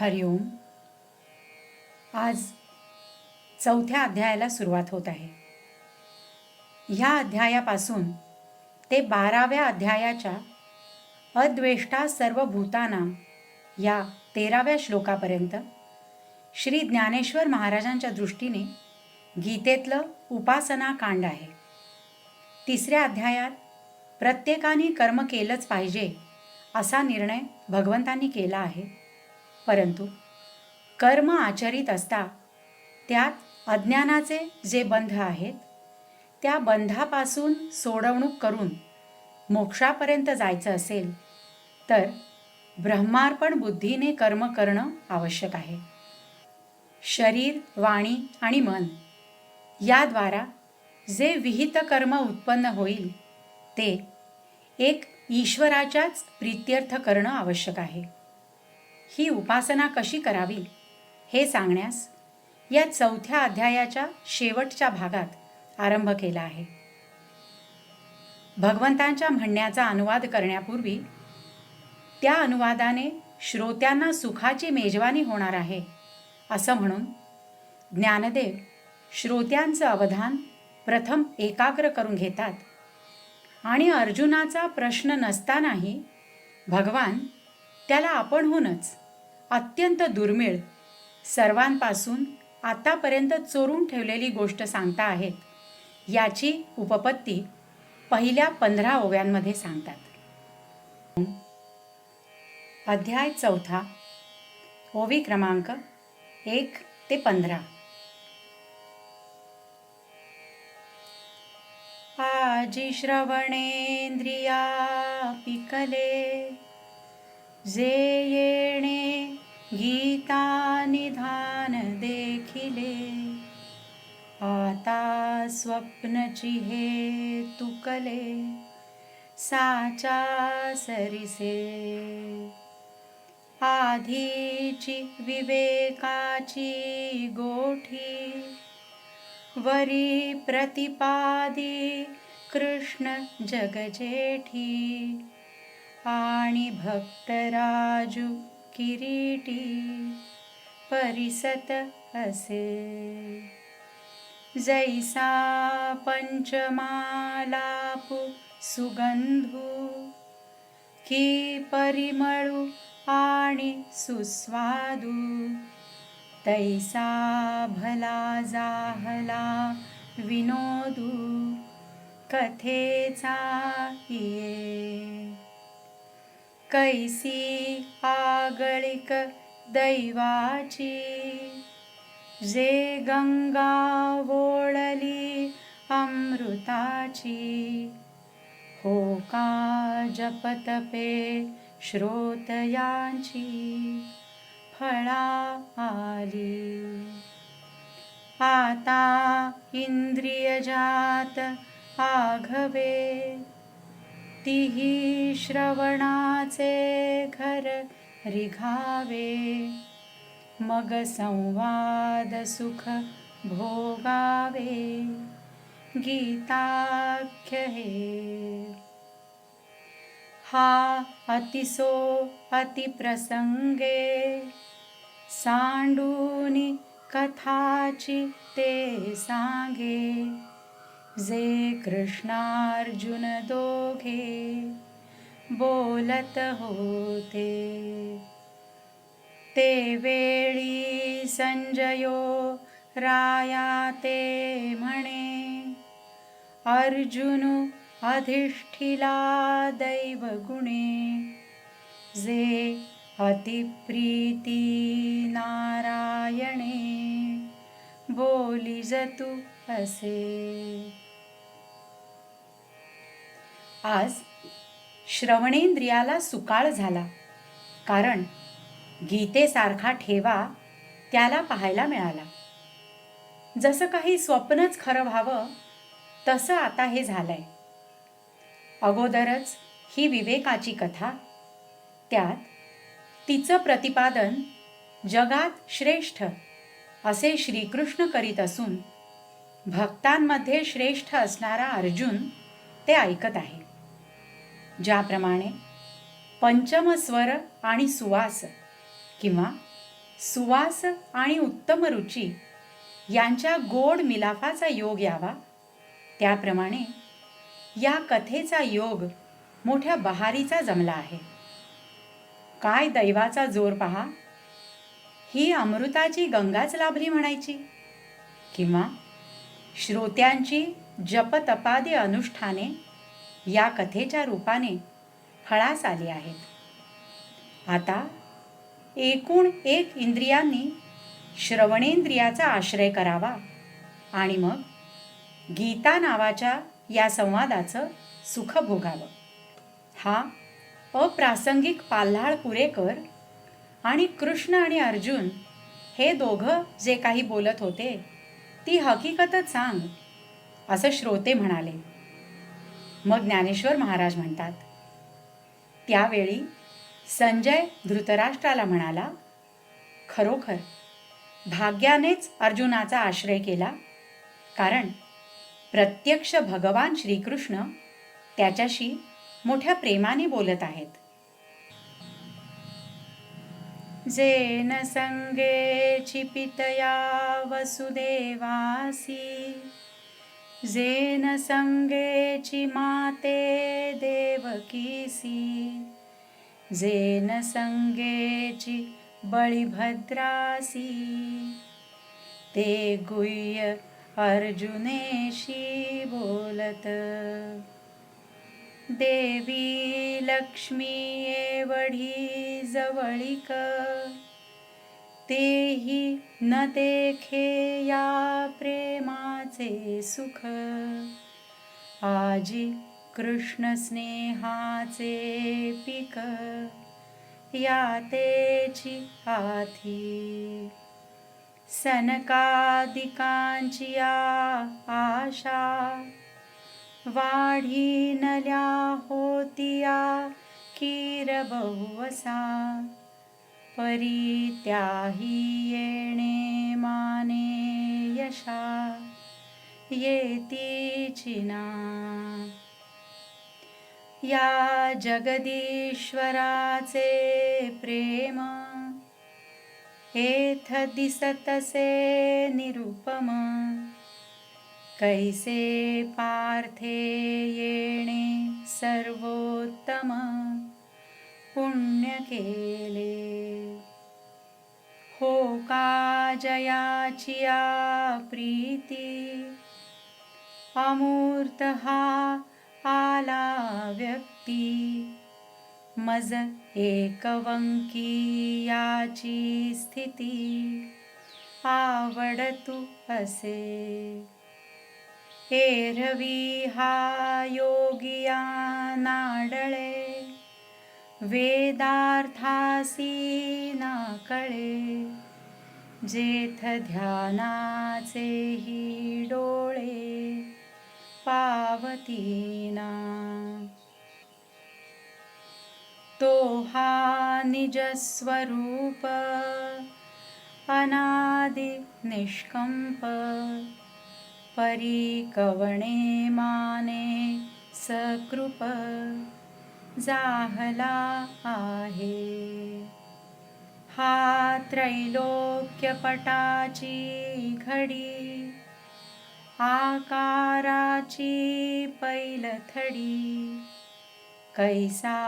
हरिओम आज चौथ्या अध्यायाला सुरुवात होत आहे. ह्या अध्यायापासून ते बाराव्या अध्यायाच्या अद्वेष्टा सर्व भूताना या तेराव्या श्लोकापर्यंत श्री ज्ञानेश्वर महाराजांच्या दृष्टीने गीतेतलं उपासना कांड आहे. तिसऱ्या अध्यायात प्रत्येकाने कर्म केलंच पाहिजे असा निर्णय भगवंतांनी केला आहे. परंतु कर्म आचरित असता त्यात अज्ञानाचे जे बंध आहेत त्या बंधापासून सोडवणूक करून मोक्षापर्यंत जायचं असेल तर ब्रह्मार्पण बुद्धीने कर्म करणं आवश्यक आहे. शरीर वाणी आणि मन याद्वारा जे विहित कर्म उत्पन्न होईल ते एक ईश्वराच्याच प्रित्यर्थ करणं आवश्यक आहे. ही उपासना कशी करावी हे सांगण्यास या चौथ्या अध्यायाच्या शेवटच्या भागात आरंभ केला आहे. भगवंतांच्या म्हणण्याचा अनुवाद करण्यापूर्वी त्या अनुवादाने श्रोत्यांना सुखाची मेजवानी होणार आहे असं म्हणून ज्ञानदेव श्रोत्यांचं अवधान प्रथम एकाग्र करून घेतात आणि अर्जुनाचा प्रश्न नसतानाही भगवान त्याला आपणहूनच अत्यंत दुर्मिळ. सर्वांपासून आतापर्यंत चोरून ठेवलेली गोष्ट सांगता आहेत. याची उपपत्ती पहिल्या पंधरा ओव्यांमध्ये सांगतात. अध्याय चौथा ओवी क्रमांक एक ते पंधरा. आजी श्रवणेंद्रिया पिकले जे येणे गीता निधान देखिले आता स्वप्नची हे तुकले साचा सरिसे. आधीची विवेकाची गोठी वरी प्रतिपादी कृष्ण जगजेठी आणि भक्तराजू किरीटी परिसत असे. जैसा पंचमालापु सुगंधू की परिमळू आणि सुस्वादू. तैसा भला जाहला विनोदू कथेचा ये कैसी आगळिक दैवाची. जे गंगा वोळली अमृताची. हो का जपतपे श्रोतयांची फळा आली. आता इंद्रियजात आघवे. तिही श्रवणाचे घर रिघावे. मग संवाद सुख भोगावे. गीताख्य हे. हा अतिसो अतिप्रसंगे सांडूनी कथाची ते सांगे. जे कृष्णार्जुन दोघे बोलत होते. ते वेळी संजयो राया ते म्हणे अर्जुन अधिष्ठिला दैवगुणे जे अतिप्रीती नारायणे बोली जतू असे. आज श्रवणेंद्रियाला सुकाळ झाला. कारण गीतेसारखा ठेवा त्याला पाहायला मिळाला. जसं काही स्वप्नच खरं व्हावं तसं आता हे झालंय. अगोदरच ही विवेकाची कथा. त्यात तिचं प्रतिपादन जगात श्रेष्ठ असे श्रीकृष्ण करीत असून भक्तांमध्ये श्रेष्ठ असणारा अर्जुन ते ऐकत आहे. ज्याप्रमाणे पंचमस्वर आणि सुवास किंवा सुवास आणि उत्तम रुची यांच्या गोड मिलाफाचा योग यावा. त्याप्रमाणे या कथेचा योग मोठ्या बहारीचा जमला आहे. काय दैवाचा जोर पहा. ही अमृताची गंगाच लाभली म्हणायची. किंवा श्रोत्यांची जपतपादी अनुष्ठाने या कथेच्या रूपाने फळास आली आहेत. आता एकूण एक इंद्रियांनी श्रवणेंद्रियाचा आश्रय करावा आणि मग गीता नावाच्या या संवादाचं सुख भोगावं. हा अप्रासंगिक पाल्हाळ पुरेकर आणि कृष्ण आणि अर्जुन हे दोघं जे काही बोलत होते ती हकीकतच सांग असं श्रोते म्हणाले. मग ज्ञानेश्वर महाराज म्हणतात त्यावेळी संजय धृतराष्ट्राला म्हणाला खरोखर भाग्यानेच अर्जुनाचा आश्रय केला कारण प्रत्यक्ष भगवान श्रीकृष्ण त्याच्याशी मोठ्या प्रेमाने बोलत आहेत. जेन संगे चिपितया वसुदेवासी जेन संगेची माते देवकीसी जेन संगेची बळीभद्रासी ते गुह्य अर्जुनेशी बोलत देवी लक्ष्मी एवढी जवळीक तेही न देखे या प्रेमाचे सुख. आजी कृष्ण स्नेहाचे पिक. या तेची हाथी सनकादिकांची या आशा. वाढीनल्या होतिया कीर बहुवसा परी त्याही येणे माने यशा येतीचिना या जगदीश्वराचे प्रेम एथ दिसतसे निरुपम। कैसे पार्थे येणे सर्वोत्तम। पुण्य केले हो का जयाचिया प्रीती? अमूर्त हा आला व्यक्ती। मज एकवंकी याची स्थिती। आवडतू असे। एरवी हा योगिया नाडळे। वेदार्थासी ना कळे जेथ ध्यानाचेही डोळे पावतीना. तो हा निजस्वरूप अनादि निष्कंप परिकवणे माने सकृप. जाहला आहे. हा त्रैलोक्यपटाची घडी आकाराची पैलथडी कैसा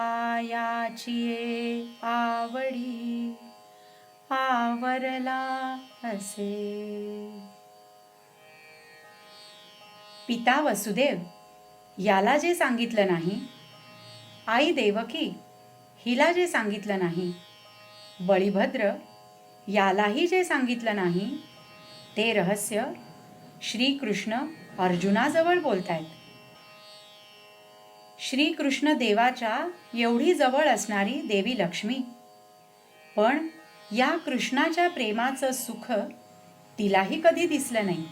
याची आवडी आवरला असे. पिता वसुदेव याला जे सांगितलं नाही आई देवकी हिला जे सांगितलं नाही बळीभद्र यालाही जे सांगितलं नाही ते रहस्य श्रीकृष्ण अर्जुनाजवळ बोलतायत. श्रीकृष्ण देवाच्या एवढी जवळ असणारी देवी लक्ष्मी पण या कृष्णाच्या प्रेमाचं सुख तिलाही कधी दिसलं नाही.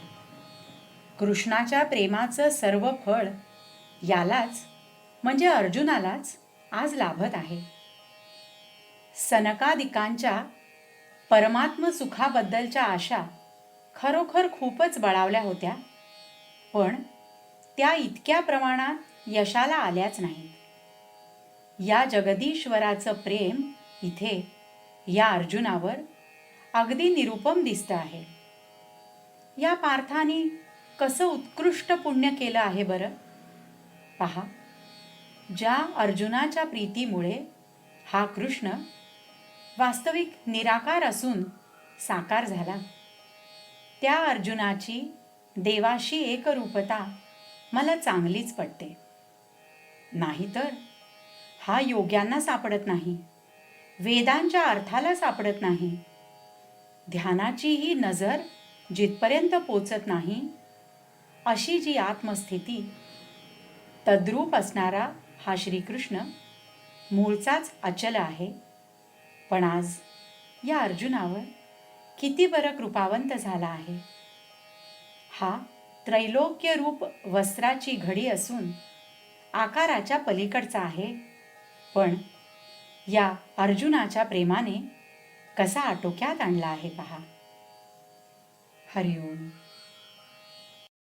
कृष्णाच्या प्रेमाचं सर्व फळ यालाच म्हणजे अर्जुनालाच आज लाभत आहे. सनकादिकांच्या परमात्म सुखाबद्दलच्या आशा खरोखर खूपच बळावल्या होत्या पण त्या इतक्या प्रमाणात यशाला आल्याच नाहीत. या जगदीश्वराचं प्रेम इथे या अर्जुनावर अगदी निरुपम दिसतं आहे. या पार्थाने कसं उत्कृष्ट पुण्य केलं आहे बरं? पहा. ज्या अर्जुनाच्या प्रीतीमुळे हा कृष्ण वास्तविक निराकार असून साकार झाला. त्या अर्जुनाची देवाशी एकरूपता मला चांगलीच पटते. नाहीतर हा योग्यांना सापडत नाही. वेदांच्या अर्थाला सापडत नाही. ध्यानाची ही नजर जिथपर्यंत पोचत नाही अशी जी आत्मस्थिती तद्रूप असणारा हा श्रीकृष्ण मूळचाच अचल आहे. पण आज या अर्जुनावर किती बरं कृपावंत झाला आहे. हा त्रैलोक्य रूप वस्त्राची घडी असून आकाराच्या पलीकडचा आहे. पण या अर्जुनाच्या प्रेमाने कसा आटोक्यात आणला आहे पहा. हरिओम.